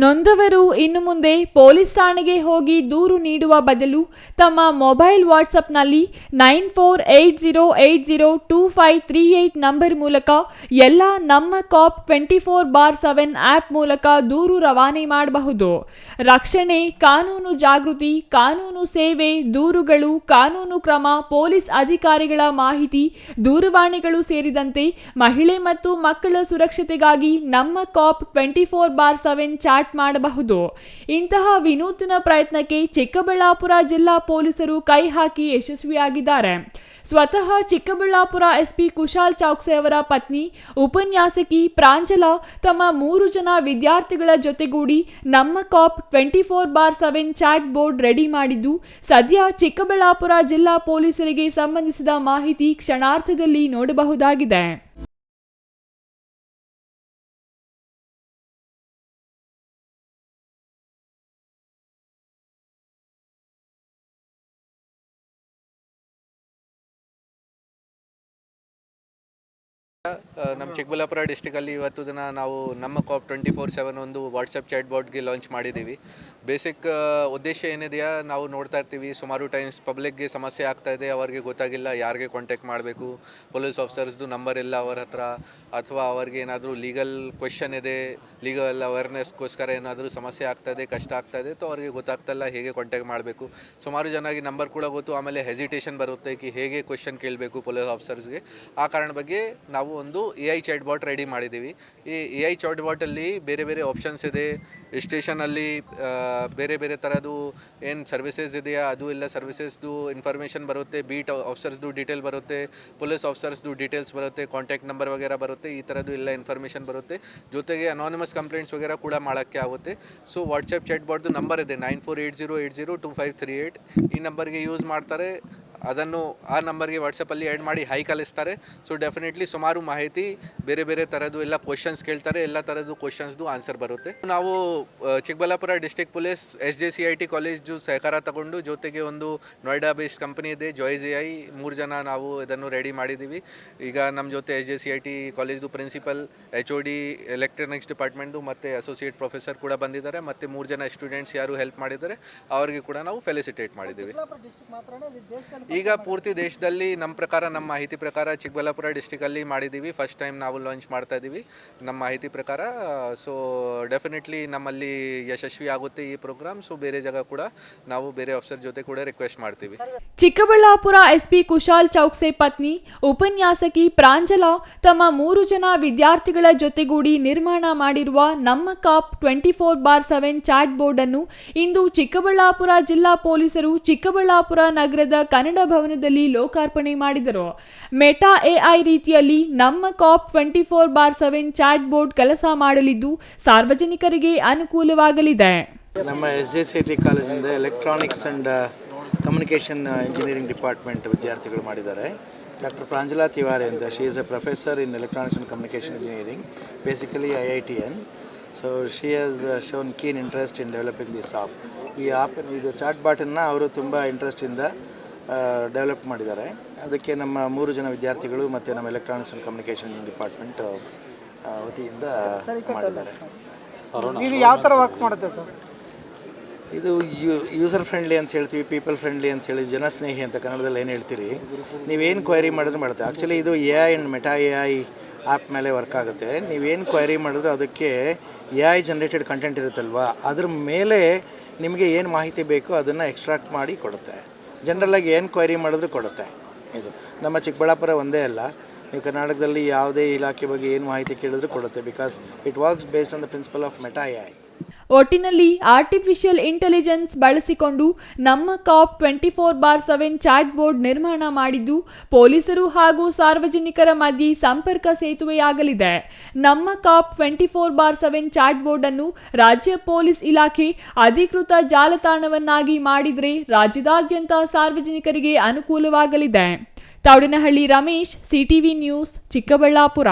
ನೊಂದವರು ಇನ್ನು ಮುಂದೆ ಪೊಲೀಸ್ ಠಾಣೆಗೆ ಹೋಗಿ ದೂರು ನೀಡುವ ಬದಲು ತಮ್ಮ mobile ವಾಟ್ಸಪ್ನಲ್ಲಿ nine four eight zero eight zero two five three eight number ಮೂಲಕ ಎಲ್ಲ ನಮ್ಮ cop twenty four bar seven app ಮೂಲಕ ದೂರು ರವಾನೆ ಮಾಡಬಹುದು. ರಕ್ಷಣೆ, ಕಾನೂನು ಜಾಗೃತಿ, ಕಾನೂನು ಸೇವೆ, ದೂರುಗಳು, ಕಾನೂನು ಕ್ರಮ, ಪೊಲೀಸ್ ಅಧಿಕಾರಿಗಳ ಮಾಹಿತಿ, ದೂರವಾಣಿಗಳು ಸೇರಿದಂತೆ ಮಹಿಳೆ ಮತ್ತು ಮಕ್ಕಳ ಸುರಕ್ಷತೆಗಾಗಿ ನಮ್ಮ cop twenty four bar seven chat ಮಾಡಬಹುದು. ಇಂತಹ ವಿನೂತನ ಪ್ರಯತ್ನಕ್ಕೆ ಚಿಕ್ಕಬಳ್ಳಾಪುರ ಜಿಲ್ಲಾ ಪೊಲೀಸರು ಕೈ ಹಾಕಿ ಯಶಸ್ವಿಯಾಗಿದ್ದಾರೆ. ಸ್ವತಃ ಚಿಕ್ಕಬಳ್ಳಾಪುರ ಎಸ್ಪಿ ಕುಶಾಲ್ ಚೌಕ್ಸೆ ಅವರ ಪತ್ನಿ, ಉಪನ್ಯಾಸಕಿ ಪ್ರಾಂಜಲ ತಮ್ಮ ಮೂರು ಜನ ವಿದ್ಯಾರ್ಥಿಗಳ ಜೊತೆಗೂಡಿ ನಮ್ಮ cop twenty four bar seven chat board ready ಮಾಡಿದ್ದು, ಸದ್ಯ ಚಿಕ್ಕಬಳ್ಳಾಪುರ ಜಿಲ್ಲಾ ಪೊಲೀಸರಿಗೆ ಸಂಬಂಧಿಸಿದ ಮಾಹಿತಿ ಕ್ಷಣಾರ್ಧದಲ್ಲಿ ನೋಡಬಹುದಾಗಿದೆ. ನಮ್ಮ ಚಿಕ್ಕಬಳ್ಳಾಪುರ ಡಿಸ್ಟಿಕಲ್ಲಿ ಇವತ್ತು ದಿನ ನಾವು ನಮ್ಮ ಕಾಪ್ ಟ್ವೆಂಟಿ ಫೋರ್ ಸೆವೆನ್ ಒಂದು ವಾಟ್ಸಪ್ ಚಾಟ್ ಬೋರ್ಡ್ಗೆ ಲಾಂಚ್ ಮಾಡಿದ್ದೀವಿ ಬೇಸಿಕ್ ಉದ್ದೇಶ ಏನಿದೆಯಾ? ನಾವು ನೋಡ್ತಾ ಇರ್ತೀವಿ, ಸುಮಾರು ಟೈಮ್ಸ್ ಪಬ್ಲಿಕ್ಗೆ ಸಮಸ್ಯೆ ಆಗ್ತಾ ಇದೆ, ಅವರಿಗೆ ಗೊತ್ತಾಗಿಲ್ಲ, ಯಾರಿಗೆ ಕಾಂಟ್ಯಾಕ್ಟ್ ಮಾಡಬೇಕು ಪೊಲೀಸ್ ಆಫೀಸರ್ಸ್ದು ನಂಬರ್ ಇಲ್ಲ ಅವರ ಹತ್ರ, ಅಥವಾ ಅವ್ರಿಗೆ ಏನಾದರೂ ಲೀಗಲ್ ಕ್ವೆಶನ್ ಇದೆ ಲೀಗಲ್ ಅವೇರ್ನೆಸ್ಗೋಸ್ಕರ ಏನಾದರೂ ಸಮಸ್ಯೆ ಆಗ್ತಾ ಇದೆ, ಕಷ್ಟ ಆಗ್ತಾ ಇದೆ, ತೊ ಅವ್ರಿಗೆ ಗೊತ್ತಾಗ್ತಲ್ಲ ಹೇಗೆ ಕಾಂಟ್ಯಾಕ್ಟ್ ಮಾಡಬೇಕು. ಸುಮಾರು ಜನಕ್ಕೆ ನಂಬರ್ ಕೂಡ ಗೊತ್ತು, ಆಮೇಲೆ ಹೆಸಿಟೇಷನ್ ಬರುತ್ತೆ ಕಿ ಹೇಗೆ ಕ್ವೆಶನ್ ಕೇಳಬೇಕು ಪೊಲೀಸ್ ಆಫೀಸರ್ಸ್ಗೆ ಆ ಕಾರಣ ಬಗ್ಗೆ ನಾವು ಒಂದು A I chat bot ready ಮಾಡಿದ್ದೀವಿ. ಈ ಎ ಐ ಚಾಟ್ ಬಾಟಲ್ಲಿ ಬೇರೆ ಬೇರೆ ಆಪ್ಷನ್ಸ್ ಇದೆ. ಸ್ಟೇಷನಲ್ಲಿ ಬೇರೆ ಬೇರೆ ಥರದ್ದು ಏನು ಸರ್ವಿಸಸ್ ಇದೆಯಾ? ಅದು ಎಲ್ಲ ಸರ್ವಿಸಸ್ದು ಇನ್ಫಾರ್ಮೇಷನ್ ಬರುತ್ತೆ ಬೀಟ್ ಆಫೀಸರ್ಸ್ದು ಡೀಟೇಲ್ ಬರುತ್ತೆ ಪೊಲೀಸ್ ಆಫೀಸರ್ಸ್ದು ಡೀಟೇಲ್ಸ್ ಬರುತ್ತೆ ಕಾಂಟ್ಯಾಕ್ಟ್ ನಂಬರ್ ವಗೇರ ಬರುತ್ತೆ, ಈ ಥರದ್ದು ಎಲ್ಲ ಇನ್ಫಾರ್ಮೇಷನ್ ಬರುತ್ತೆ. ಜೊತೆಗೆ ಅನಾನಿಮಸ್ ಕಂಪ್ಲೇಂಟ್ಸ್ ವಗೇರ ಕೂಡ ಮಾಡೋಕ್ಕೆ ಆಗುತ್ತೆ. ಸೊ ವಾಟ್ಸಪ್ ಚಾಟ್ ಬಾಟ್ದು ನಂಬರ್ ಇದೆ nine four eight zero eight zero two five three eight ಈ ನಂಬರ್ಗೆ ಯೂಸ್ ಮಾಡ್ತಾರೆ. ಅದನ್ನು ಆ ನಂಬರ್ಗೆ ವಾಟ್ಸಪ್ಪಲ್ಲಿ ಆ್ಯಡ್ ಮಾಡಿ ಹೈ ಕಲಿಸ್ತಾರೆ. ಸೊ ಡೆಫಿನೆಟ್ಲಿ ಸುಮಾರು ಮಾಹಿತಿ ಬೇರೆ ಬೇರೆ ಥರದ್ದು ಎಲ್ಲ ಕ್ವಶನ್ಸ್ ಕೇಳ್ತಾರೆ. ಎಲ್ಲ ಥರದ್ದು ಕ್ವಶನ್ಸ್ದು ಆನ್ಸರ್ ಬರುತ್ತೆ. ನಾವು Chikkaballapur district police S J C I T college ಸಹಕಾರ ತಗೊಂಡು ಜೊತೆಗೆ ಒಂದು ನೋಯ್ಡಾ ಬೇಸ್ಡ್ ಕಂಪನಿ ಇದೆ ಜಾಯ್ಸ್ ಜಿ ಐ ಮೂರು ಜನ ನಾವು ಇದನ್ನು ರೆಡಿ ಮಾಡಿದ್ದೀವಿ ಈಗ ನಮ್ಮ ಜೊತೆ S J C I T ಕಾಲೇಜ್ದು principal H O D electronics ಡಿಪಾರ್ಟ್ಮೆಂಟ್ದು ಮತ್ತು ಅಸೋಸಿಯೇಟ್ ಪ್ರೊಫೆಸರ್ ಕೂಡ ಬಂದಿದ್ದಾರೆ. ಮತ್ತು ಮೂರು ಜನ ಸ್ಟೂಡೆಂಟ್ಸ್ ಯಾರು ಹೆಲ್ಪ್ ಮಾಡಿದ್ದಾರೆ, ಅವರಿಗೆ ಕೂಡ ನಾವು ಫೆಲಿಸಿಟೇಟ್ ಮಾಡಿದ್ದೀವಿ ಈಗ ಪೂರ್ತಿ ದೇಶದಲ್ಲಿ ನಮ್ಮ ಪ್ರಕಾರ, ನಮ್ಮ ಮಾಹಿತಿ ಪ್ರಕಾರ ಚಿಕ್ಕಬಳ್ಳಾಪುರ ಡಿಸ್ಟಿಕಲ್ಲಿ ಮಾಡಿದ್ದೀವಿ. ಫಸ್ಟ್ ಟೈಮ್ ನಾವು ಲಾಂಚ್ ಮಾಡ್ತಾ ಇದ್ದೀವಿ ನಮ್ಮ ಮಾಹಿತಿ ಪ್ರಕಾರ. ಸೊ ಡೆಫಿನೆಟ್ಲಿ ನಮ್ಮಲ್ಲಿ ಯಶಸ್ವಿ ಆಗುತ್ತೆ ಈ ಪ್ರೋಗ್ರಾಮ್ ಸೊ ಬೇರೆ ಜಾಗ ಕೂಡ ನಾವು ಬೇರೆ ಆಫೀಸರ್ ಜೊತೆ ಕೂಡ ರಿಕ್ವೆಸ್ಟ್ ಮಾಡ್ತೀವಿ. ಚಿಕ್ಕಬಳ್ಳಾಪುರ ಎಸ್ಪಿ ಕುಶಾಲ್ ಚೌಕ್ಸೆ ಪತ್ನಿ ಉಪನ್ಯಾಸಕಿ ಪ್ರಾಂಜಲ ತಮ್ಮ ಮೂರು ಜನ ವಿದ್ಯಾರ್ಥಿಗಳ ಜೊತೆಗೂಡಿ ನಿರ್ಮಾಣ ಮಾಡಿರುವ ನಮ್ಮ cop twenty four bar seven chat board ಅನ್ನು ಇಂದು ಚಿಕ್ಕಬಳ್ಳಾಪುರ ಜಿಲ್ಲಾ ಪೊಲೀಸರು ಚಿಕ್ಕಬಳ್ಳಾಪುರ ನಗರದ ಕನ್ನಡ ಭವನದಲ್ಲಿ ಲೋಕಾರ್ಪಣೆ ಮಾಡಿದರು. ಮೆಟಾ ಎಐ ರೀತಿಯಲ್ಲಿ ನಮ್ಮ cop twenty four bar seven chat board ಕೆಲಸ ಮಾಡಲಿದ್ದು ಸಾರ್ವಜನಿಕರಿಗೆ ಅನುಕೂಲವಾಗಲಿದೆ. ನಮ್ಮ ಎಸ್ ಜೆ ಸಿ ಟಿ ಕಾಲೇಜಿಂದ electronics and communication engineering department ವಿದ್ಯಾರ್ಥಿಗಳು ಮಾಡಿದ್ದಾರೆ. ಡಾಕ್ಟರ್ ಪ್ರಾಂಜಲಾ ತಿವಾರಿ ಅಂತ she is a professor in electronics and communication engineering basically I I T and so she shown keen interest in developing this app ಈ app ಇದು chat ಬಾಟನ್ನು ಅವರು ತುಂಬ ಇಂಟ್ರೆಸ್ಟಿಂದ develop ಮಾಡಿದ್ದಾರೆ. ಅದಕ್ಕೆ ನಮ್ಮ ಮೂರು ಜನ ವಿದ್ಯಾರ್ಥಿಗಳು ಮತ್ತು ನಮ್ಮ ಎಲೆಕ್ಟ್ರಾನಿಕ್ಸ್ ಆ್ಯಂಡ್ ಕಮ್ಯುನಿಕೇಷನ್ ಡಿಪಾರ್ಟ್ಮೆಂಟ್ ವತಿಯಿಂದ ಮಾಡಿದ್ದಾರೆ. ಇದು ಯಾವ ಥರ ವರ್ಕ್ ಮಾಡುತ್ತೆ ಸರ್? ಇದು ಯು ಯೂಸರ್ ಫ್ರೆಂಡ್ಲಿ ಅಂತ ಹೇಳ್ತೀವಿ ಪೀಪಲ್ ಫ್ರೆಂಡ್ಲಿ ಅಂತ ಹೇಳಿ ಜನಸ್ನೇಹಿ ಅಂತ ಕನ್ನಡದಲ್ಲಿ ಏನು ಹೇಳ್ತೀರಿ? ನೀವೇನು ಕ್ವೈರಿ ಮಾಡಿದ್ರೆ ಮಾಡುತ್ತೆ ಆ್ಯಕ್ಚುಲಿ ಇದು A I and Meta A I app ಮೇಲೆ ವರ್ಕ್ ಆಗುತ್ತೆ. ನೀವೇನು ಕ್ವೈರಿ ಮಾಡಿದ್ರೆ ಅದಕ್ಕೆ ಎ ಐ ಜನ್ರೇಟೆಡ್ ಕಂಟೆಂಟ್ ಇರುತ್ತಲ್ವ? ಅದ್ರ ಮೇಲೆ ನಿಮಗೆ ಏನು ಮಾಹಿತಿ ಬೇಕೋ ಅದನ್ನು ಎಕ್ಸ್ಟ್ರಾಕ್ಟ್ ಮಾಡಿ ಕೊಡುತ್ತೆ. ಜನರಲಾಗಿ ಏನು ಕ್ವೈರಿ ಮಾಡಿದ್ರು ಕೊಡುತ್ತೆ. ಇದು ನಮ್ಮ ಚಿಕ್ಕಬಳ್ಳಾಪುರ ಒಂದೇ ಅಲ್ಲ, ನೀವು ಕರ್ನಾಟಕದಲ್ಲಿ ಯಾವುದೇ ಇಲಾಖೆ ಬಗ್ಗೆ ಏನು ಮಾಹಿತಿ ಕೇಳಿದ್ರು ಕೊಡುತ್ತೆ because it works based on the principle of Meta I ಒಟ್ಟಿನಲ್ಲಿ ಆರ್ಟಿಫಿಷಿಯಲ್ ಇಂಟೆಲಿಜೆನ್ಸ್ ಬಳಸಿಕೊಂಡು ನಮ್ಮ cop twenty four bar seven chat board ನಿರ್ಮಾಣ ಮಾಡಿದ್ದು ಪೊಲೀಸರು ಹಾಗೂ ಸಾರ್ವಜನಿಕರ ಮಧ್ಯೆ ಸಂಪರ್ಕ ಸೇತುವೆಯಾಗಲಿದೆ. ನಮ್ಮ cop twenty four bar seven chat board ಅನ್ನು ರಾಜ್ಯ ಪೊಲೀಸ್ ಇಲಾಖೆ ಅಧಿಕೃತ ಜಾಲತಾಣವನ್ನಾಗಿ ಮಾಡಿದರೆ ರಾಜ್ಯದಾದ್ಯಂತ ಸಾರ್ವಜನಿಕರಿಗೆ ಅನುಕೂಲವಾಗಲಿದೆ. Thoudanahalli Ramesh CTV news, Chikkaballapur.